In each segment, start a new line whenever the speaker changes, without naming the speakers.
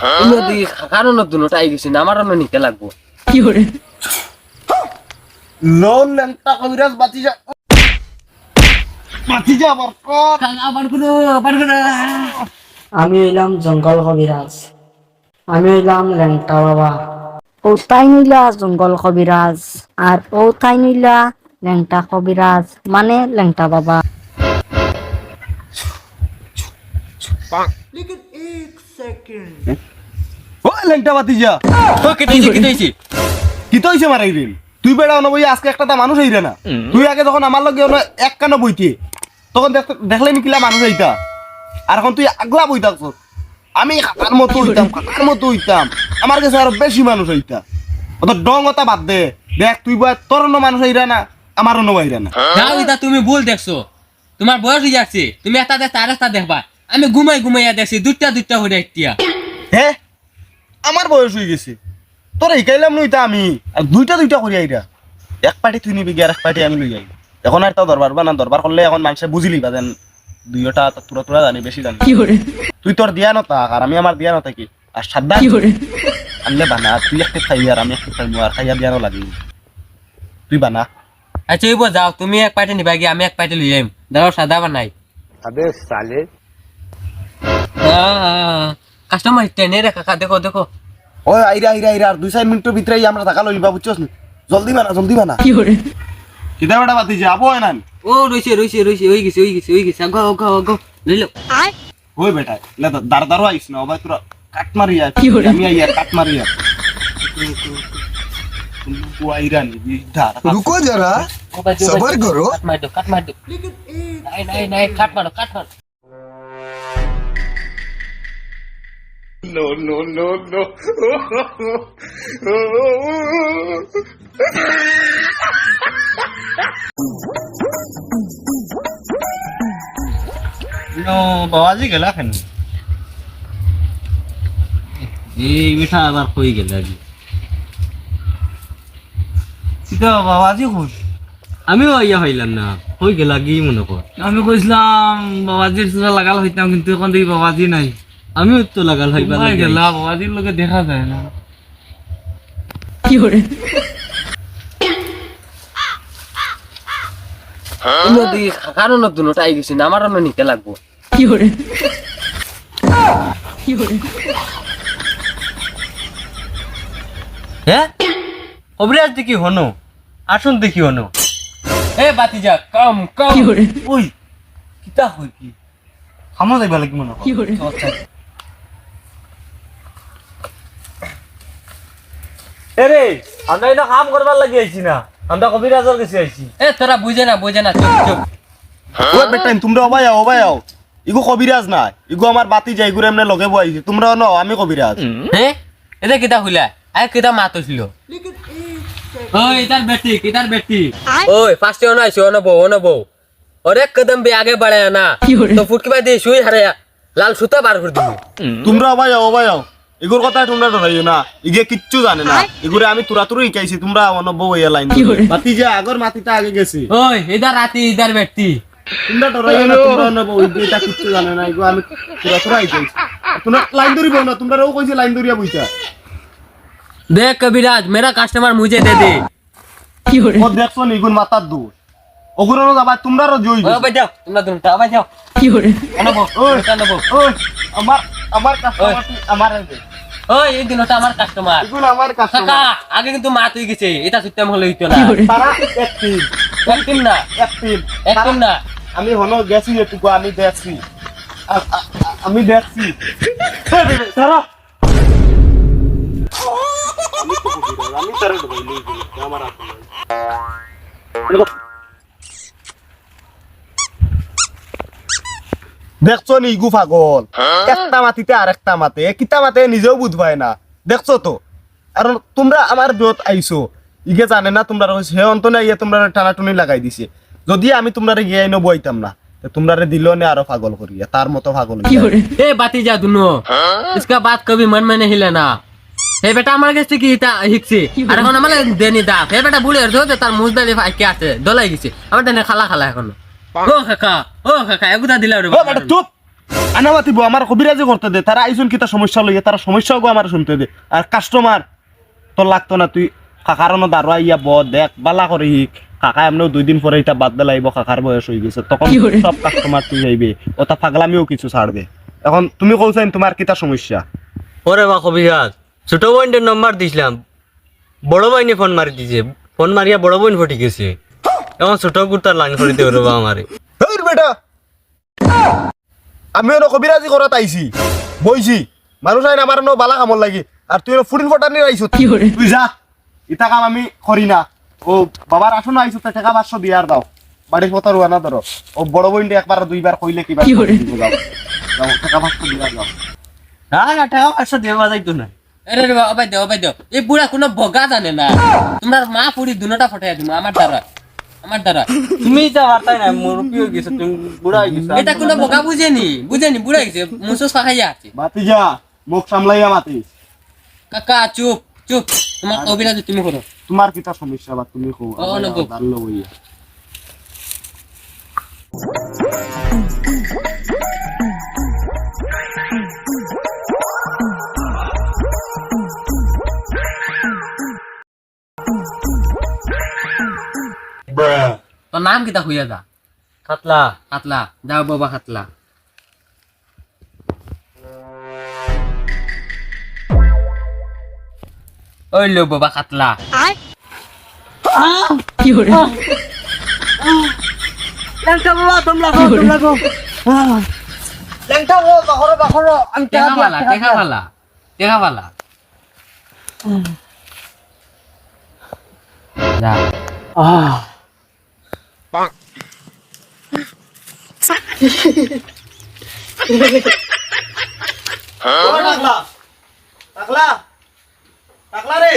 তুমি ওদিকে কারণ দুটা আই গেছি আমার অন্য নিতে লাগবো
লোন লেনটা কবিরাজ বাতি যা বাতি যা বরকত
আবার কোনো আবার কোনো
আমি হইলাম জঙ্গল কবিরাজ আমি হইলাম ল্যাংটা বাবা ও তাই নইলা জঙ্গল কবিরাজ আর ও তাই নইলা ল্যাংটা কবিরাজ মানে ল্যাংটা বাবা
ও লেনটা বাতি যা।
তো কেটেছি কেটেছি
কি তো হইছে মারাই রে তুই বেড়া অন আজকে একটা তা মানুষ হইরে না। তুই আগে যখন আমার লগে এক কানো বইতে তখন দেখ দেখলে নিকিলা মানুষ হইতা। আর এখন তুই আগলা বই থাকছ। আমি কাকার মতো হইতাম কাকার মতো হইতাম। আমার কাছে আরও বেশি মানুষ হইতা। অত ডং ওটা বাদ দে। দেখ তুই বয় তোর অন্য মানুষ হইরা না আমার অন্য না।
তুমি ভুল দেখছ। তোমার বয়স হয়ে যাচ্ছে। তুমি একটা দেখ তার একটা দেখবা। আমি ঘুমাই ঘুমাইয়া দেখছি দুইটা দুইটা হয়ে এতিয়া
হ্যাঁ আমার বয়স হয়ে গেছে। তোর শিকাইলাম নইতা আমি। আর দুইটা দুইটা করি আইরা। এক পার্টি তুই নিবি গিয়ে আর এক পার্টি আমি লই যাই এখন আর তাও দরবার বা না দরবার করলে এখন মানুষে বুঝিলি বা দেন দুইটা তুরা তুরা জানি বেশি জানি। তুই তোর দিয়া নতা আর আমি আমার দিয়া নতা কি? আর সাদ্দা আনলে বানা তুই একটা খাই আর আমি একটা খাইমু আর খাইয়া দিয়ানো লাগি তুই বানা।
আচ্ছা এইব যাও তুমি এক পাইটে নিবা গিয়ে আমি এক পাইটে লই যাইম দাঁড়াও সাদা বানাই।
আবে সালে
কাস্টমার টেনে রে কাকা দেখো দেখো।
ও আইরা আইরা আইরা আর দুই চার মিনিটের ভিতরে আমরা টাকা লইবা বুঝছস জলদি বানা জলদি বানা। কি করে কিতা বেটা বাতি যে আবো না
ও রইছে রইছে রইছে ওই গেছে ওই গেছে ওই গেছে। আগো আগো আগো লইলো আয়
ওই বেটা না দার দারও আইস না ভাই তোরা কাট মারিয়া কি করে আমি আইয়া কাট মারিয়া ও আইরা নি
রুকো জরা সবর করো
কাট মার দো কাট মার দো নাই নাই নাই কাট মারো কাট মারো
নো বাবাজি গেলা কেন
এই বেটা আবার কই গেল আগে
সিধা বাবাজি খুশ
আমিও ইয়া হইলাম না কই গেল আগে মনে কর
আমি কইছিলাম বাবাজির চূড়া লাগাল হইতাম কিন্তু এখন দেখি বাবাজি নাই
আমিও তো লাগাল হইবা
কোথায় গেলা। বাবাজির লোকে দেখা যায় না।
কারণ দুটা আই গেছি না আমার নিতে লাগবো।
হ্যাঁ অবিরাজ দেখি হনো আসুন দেখি হনো।
এ বাতি যা কম। কম
ওই কিতা হই কি?
খামো যাইবা লাগি মনে কর
রে আমরা এটা কাম করবার লাগি আইছি না। আমরা কবিরাজর কাছে আইছি।
এ তোরা বুঝে না বুঝে না চুপ চুপ।
ওই বেটাইন তোমরা অবাই আও অবাই ন আমি কবিরাজ।
হ্যাঁ এটা কিতা হইলা আগে বাড়ায় না। তো ফুটকি বাই দিয়ে শুই লাল সুতা বার করে দিব।
তোমরা অবাই আও অবাই আও। এগুর কথা তোমরা না। ইগে কিচ্ছু জানে না। এগুরে আমি তুরা তুরু ইকাইছি তোমরা লাইন মাতি যে আগর মাটিটা আগে গেছি।
ওই এদার রাতি এদার ব্যক্তি
তোমরা না তোমরা কিচ্ছু জানে না আমি তুরা তুরা ইকাইছি তোমরা লাইন না তোমরা কইছে লাইন ধরিয়া দেখ
কবিরাজ মেরা কাস্টমার দে দে। কি হরে
ও দেখছ নিগুন মাতার দূর ওগুলো তোমরা জই
ও বাই যাও তোমরা বাই
যাও
কি হরে
অনব্য আমার আমার কাস্টমার আমার
ওই এইগুলোটা আমার কাস্টমার
এগুলো আমার কাস্টমার
আগে কিন্তু মাত হয়ে গেছে এটা সত্যি আমি হলে হইতো না।
তারা একটিভ
একটিভ না?
একটিভ
একটিভ না?
আমি হলো গেছি এটুকু আমি দেখছি। আমি দেখছি। তারা আমি তারা ঢুকাই আমার আপনার দেখছো নি ইগু পাগল একটা মাটিতে আর একটা মাতে কিতা মাতে নিজেও বুঝ পায় না দেখছো তো কারণ তোমরা আমার বিয়ত আইছো ইগে জানে না তোমরা সে অন্ত না ইয়ে তোমরা টানাটুনি লাগাই দিছে যদি আমি তোমরা গিয়ে আইনো বইতাম না তোমরা দিল নে আরো পাগল করিয়া তার মতো পাগল হইয়া।
ए बाती जा दुनो इसका बात कभी मन में नहीं लेना हे बेटा আমার কাছে কি এটা হিকছে আর এখন আমার দেনি দা হে বেটা বুড়ে হচ্ছে তো তার মুজদা দিয়ে কে আছে দলাই গেছে আমার দেনে খালা খালা এখন ও কাকা ও কাকা এগুদা দিলা রে
ও বেটা চুপ। আনা মাতিব আমার কবিরাজি করতে দে তারা আইসুন কিতা সমস্যা লইয়া তারা সমস্যা গো আমার শুনতে দে। আর কাস্টমার তোর লাগতো না তুই কাকার দাঁড়া ইয়া ব দেখ বালা করে হিক কাকা এমনিও দুই দিন পরে এটা বাদ দিলাইব কাকার বয়স হয়ে গেছে। তখন সব কাস্টমার তুই যাইবে ওটা পাগলামিও কিছু ছাড়বে এখন তুমি কৌছেন তোমার কিতা সমস্যা?
ওরে বা কবিরাজ ছোট বোনটার নম্বর দিছিলাম। বড় বাইনে ফোন মারি দিছে। ফোন মারিয়া বড় বোন ফটি গেছে। এখন ছোট কুর্তার লাইন করে দিতে পারব আমারে
বেটা। আমি ওনো কবিরাজি করাত আইছি। বইছি। মানুষ আইন আমার নো বালা কামর লাগি। আর তুই ফুটিন ফটানি আইছো। তুই যা। ইটা কাম আমি করি না। ও বাবার আসুন আইছো তা টাকা পাঁচশো দিয়ে আর দাও। বাড়ির কথা রুয়া না ধরো ও বড় বইনটা একবার দুইবার কইলে কিবা টাকা পাঁচশো দিয়ে আর দাও।
না না টাকা পাঁচশো দেওয়া যাইতো না
আরে রে বাবা দেও ভাই দেও এই বুড়া কোনো বগা জানে না। তোমার মা পুরি দুনোটা ফটাই দিমু আমার দ্বারা আমার দ্বারা।
তুমি যা বার্তাই না মুরব্বী হয়ে গেছো তুমি বুড়া হয়ে গেছো।
এটা কোনো বোকা বুঝেনি বুঝেনি বুড়া গেছে মুসো পাখাইয়া আছে।
মাতি যা মুখ সামলাইয়া মাতি।
কাকা চুপ চুপ তোমার কবিরাজ তুমি করো
তোমার কিটা সমস্যা বা তুমি কো
ও, নবু।
জানলো বইয়া
তোর নাম কিতা হইয়া যা?
খাতলা।
খাতলা। যাও বাবা খাতলা। ওই লো বাবা খাতলা। টেকা পালা টেকা পালা টেকা পালা। যা।
টাকলা টাকলা টাকলা রে।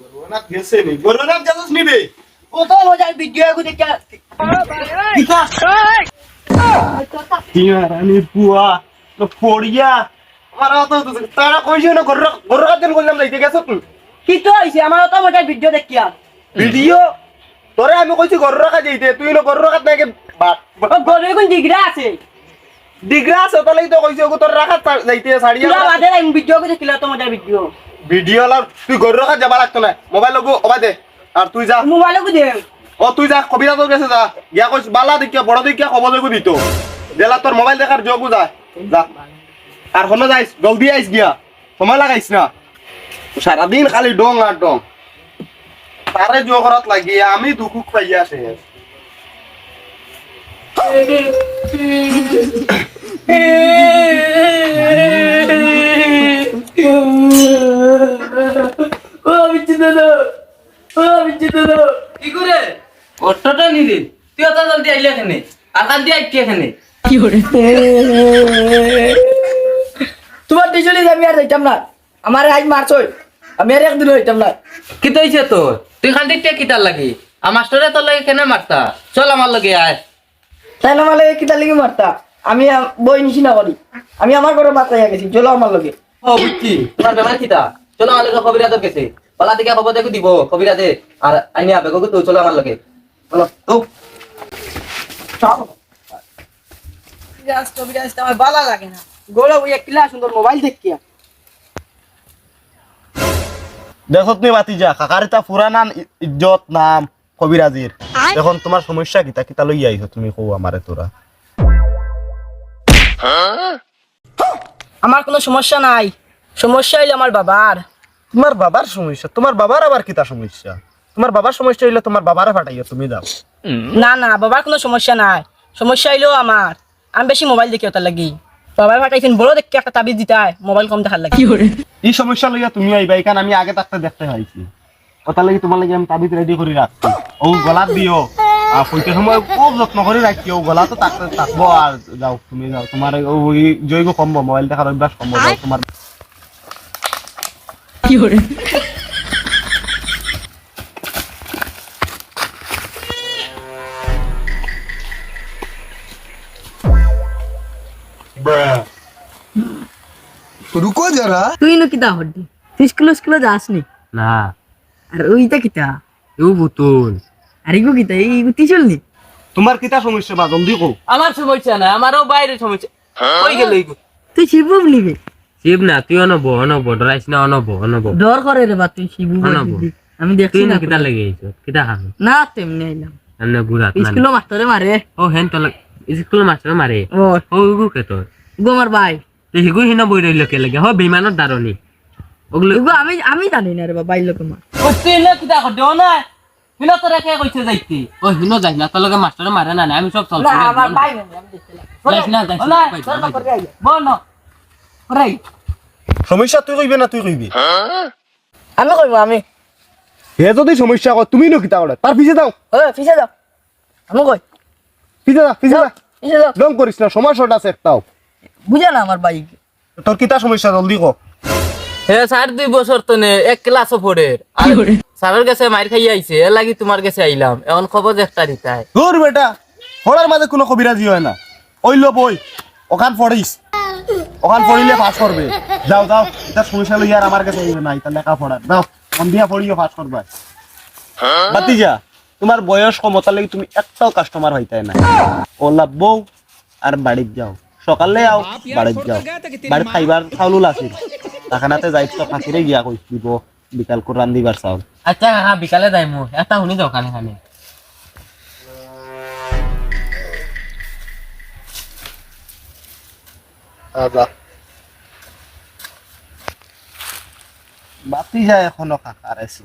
গরুনাথ গেছে নি। গরুনাথ যাচ্ছিস নি রে
কত মজার ভিডিও এগু দেখে
টিয়ারানির পুয়া তো পড়িয়া। আমার অত তারা কইছে না গরু গরু কাটেন কইলাম যাইতে গেছ
কি তো হইছে? আমার অত মজার ভিডিও দেখিয়া
ভিডিও? তোরে আমি কইছি গরু রাখা যাইতে তুই না গরু রাখাত নাকি
গরু ডিগ্রা আছে।
ডিগ্রা আছে তাহলে তো কইছি ওগো তোর রাখাত যাইতে
বাদে ভিডিও করে দেখিলা তো মজার ভিডিও
ভিডিও লাগ তুই গরু রাখাত যাবা লাগতো না মোবাইল লগো ওবা দে আর তুই যা।
মোবাইলে কো দে।
ও তুই যা কবিতা তোর কাছে যা। গিয়া কইস বালা দেখিয়া বড় দেখিয়া খবর দেখো দিত জেলা তোর মোবাইল দেখার যোগও যা। যা। আর হনো যাইস জলদি আইস গিয়া। সময় লাগাইস না। সারাদিন খালি ডং আর ডং তারে জোহরত লাগিয়ে আমি দুঃখ পাইয়া শেষ
কি তুই অত জলদি আইলি
তোমার আমি আর যাইতাম না আমার আজ মারছই আমি আর একদিন হইতাম না
কি তো তোর? তুই খান দিতে কি তার লাগি। আর মাস্টারে তোর লাগে কেন মারতা? চল আমার লগে আয়।
তাই না মালে কিতা লাগি মারতা? আমি বই নিছি না করি। আমি আমার ঘরে বাচ্চা গেছি চলো আমার লগে।
ও বুঝছি। তোমার বেমার কিতা? চলো আমার লগে বলা দিকে খবর দেখো দিব। কবিরাজে আর আইনি আবে গো তো চলো আমার লগে। চলো তো।
আমার লাগে না। গোলা কিলা সুন্দর মোবাইল দেখিয়া
দেখো তুমি মাতি যা কাকার এটা পুরানা ইজ্জত নাম। কবিরাজির। এখন তোমার সমস্যা কিতা কিতা লই আইছো তুমি কও আমারে তোরা।
আমার কোনো সমস্যা নাই। সমস্যা হইলে আমার বাবার।
তোমার বাবার সমস্যা? তোমার বাবার আবার কিতা সমস্যা? তোমার বাবার সমস্যা হইলে তোমার বাবারে ফাটাইয়া তুমি যাও
না না বাবার কোনো সমস্যা নাই। সমস্যা হইলেও আমার। আমি বেশি মোবাইল দেখি ওটার লাগি। বাবার ফাটাইছেন বড় দেখি একটা তাবিজ দিতাই মোবাইল কম দেখার লাগি।
এই সমস্যা লইয়া তুমি আইবা এখান আমি আগে থাকতে দেখতে পাইছি ওটার লাগি তোমার লাগি আমি তাবিজ রেডি করে রাখছি। ও গলাত দিও। আর সময় খুব যত্ন করে রাখি ও গলাতো তাক তাকবো আর যাও তুমি যাও তোমার ওই জৈব কমব মোবাইল দেখার অভ্যাস কমব যাও তোমার
কি করে রুকো যারা
তুই নো কিতা হড্ডি তুই স্কুল স্কুলে যাসনি না? আর ওইটা কিতা?
ও বুতুল
আর ইগো কিতা এই গুতি চলনি?
তোমার কিতা সমস্যা? বা জলদি কও
আমার সমস্যা নাই আমারও বাইরে সমস্যা। কই গেল ইগু
তুই শিবু বলিবি
শিব না তুই অনব অনব ডরাইস না অনব অনব।
ডর করে রে বা তুই শিবু
না,
আমি দেখছি
না
না
কিতা লেগে আইছ? কিতা খান
না তেমনি আইলাম।
এনে বুড়াত মানে
স্কুলে মাস্টারে মারে
ও হেন তো স্কুল মাস্টার মারে
ও
ও গু কে তোর
গোমার ভাই
তুই হিগু হিনা বই রইল কে লাগে। হ বিমানত দারনি ওগুলো
আমি আমি জানি না রে বা বাইর লোকে মা
তুই না কিতা কর দেও না হিনা তোরা কে কইছে যাইতি? ও হিনো যাই না তোর লগে মাস্টার মারে না না আমি সব চল
না আমার ভাই নাই আমি দেখছিলাম
যাইস না যাইস না
তোর না। করে আইলো বল না রাই
সমস্যা তুই কইবে না তুই কইবি।
আমি কইব আমি।
হে যদি সমস্যা কর তুমি নো কিতা করে তার পিছে যাও।
ও পিছে যাও। আমি কই?
পিছে যা পিছে যা।
পিছে
লং করিস না সমস্যাটা আছে একটাও।
বুঝা না আমার বাইক।
তোর কিতা সমস্যা জলদি কো।
স্যার দুই বছর তো নে এক ক্লাসও পড়ে। আর স্যারের কাছে মার খাই আইছে এর লাগি তোমার কাছে আইলাম। এখন খবর একটা দিতাই
দূর বেটা পড়ার মাঝে কোনো কবিরাজি হয় না। ওইল বই ওখান পড়িস। ওখান পড়িলে পাস করবে। যাও যাও এটা সমস্যা লই আর আমার কাছে আইবে না এটা লেখা পড়ার যাও মন দিয়া পড়িও পাস করবা। বাতি যা তোমার বয়স কমতার লাগি তুমি একটাও কাস্টমার হইতে না। ওলা বউ আর বাড়িত যাও। সকালে আও বাড়িত যাও। বাড়িত খাইবার চাউল আছিল তাখানাতে যাইছ তো ফাঁকিরে গিয়া কই দিব বিকাল করে রান্দিবার চাউল
আচ্ছা হ্যাঁ বিকালে যাই মু এটা শুনি যাও কানে কানে।
বাতি যায় এখনও কাকার আছে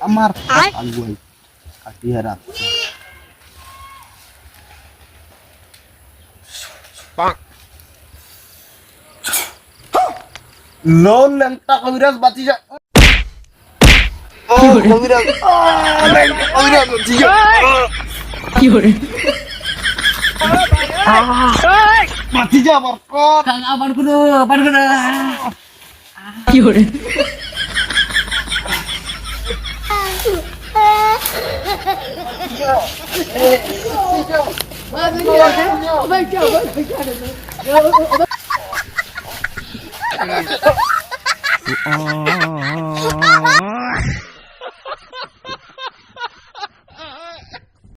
আমার আলুয়াই কাটিয়ে রাখছে লোন লেংটা কবিরাজ বাতি যা ও কবিরাজ আহ, লেংটা কবিরাজ বাতি যা
কি করে
বাতি যা আমার কর
আবার কোনো আবার কোনো
কি করে